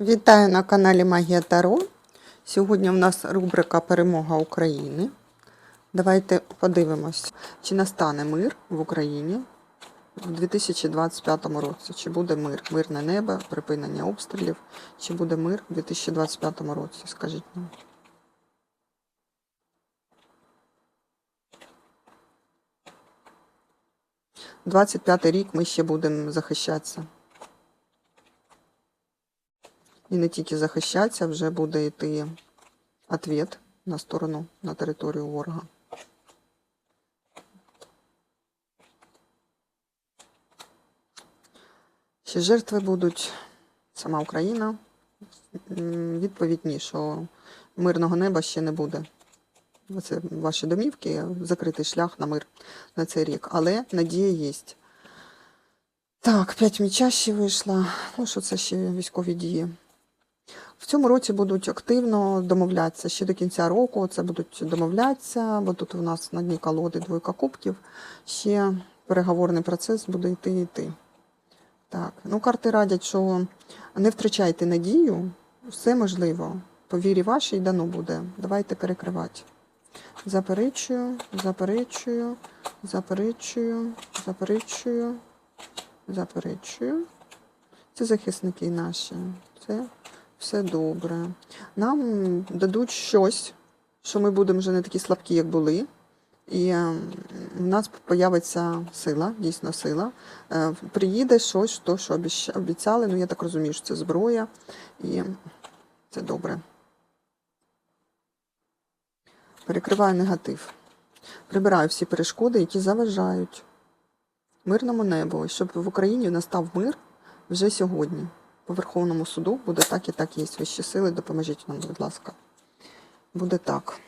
Вітаю на каналі Магія Таро. Сьогодні у нас рубрика Перемога України. Давайте подивимось, чи настане мир в Україні у 2025 році. Чи буде мир? Мирне небо, припинення обстрілів, чи буде мир у 2025 році? Скажіть нам. У 25 рік ми ще будемо захищатися. І не тільки захищатися, вже буде йти відповідь на сторону, на територію ворога. Ще жертви будуть сама Україна. Відповідь ні, що мирного неба ще не буде. Це ваші домівки, закритий шлях на мир на цей рік. Але надія є. Так, п'ять міча ще вийшла. Ну, що це ще військові дії. В цьому році будуть активно домовлятися ще до кінця року. Це будуть домовлятися, бо тут у нас на дні колоди двойка кубків. Ще переговорний процес буде йти і йти. Так, ну карти радять, що не втрачайте надію, все можливо. По вірі вашій дано буде. Давайте перекривати. Заперечую, заперечую, заперечую, заперечую, заперечую. Це захисники наші. Це все добре. Нам дадуть щось, що ми будемо вже не такі слабкі, як були. І е, в нас появиться сила, дійсно сила. Е, Приїде щось, то, що обіцяли. Ну, я так розумію, що це зброя, і це добре. Перекриваю негатив. Прибираю всі перешкоди, які заважають мирному небу, щоб в Україні настав мир вже сьогодні. По Верховному суду буде так і так є. Вищі сили, допоможіть нам, будь ласка. Буде так.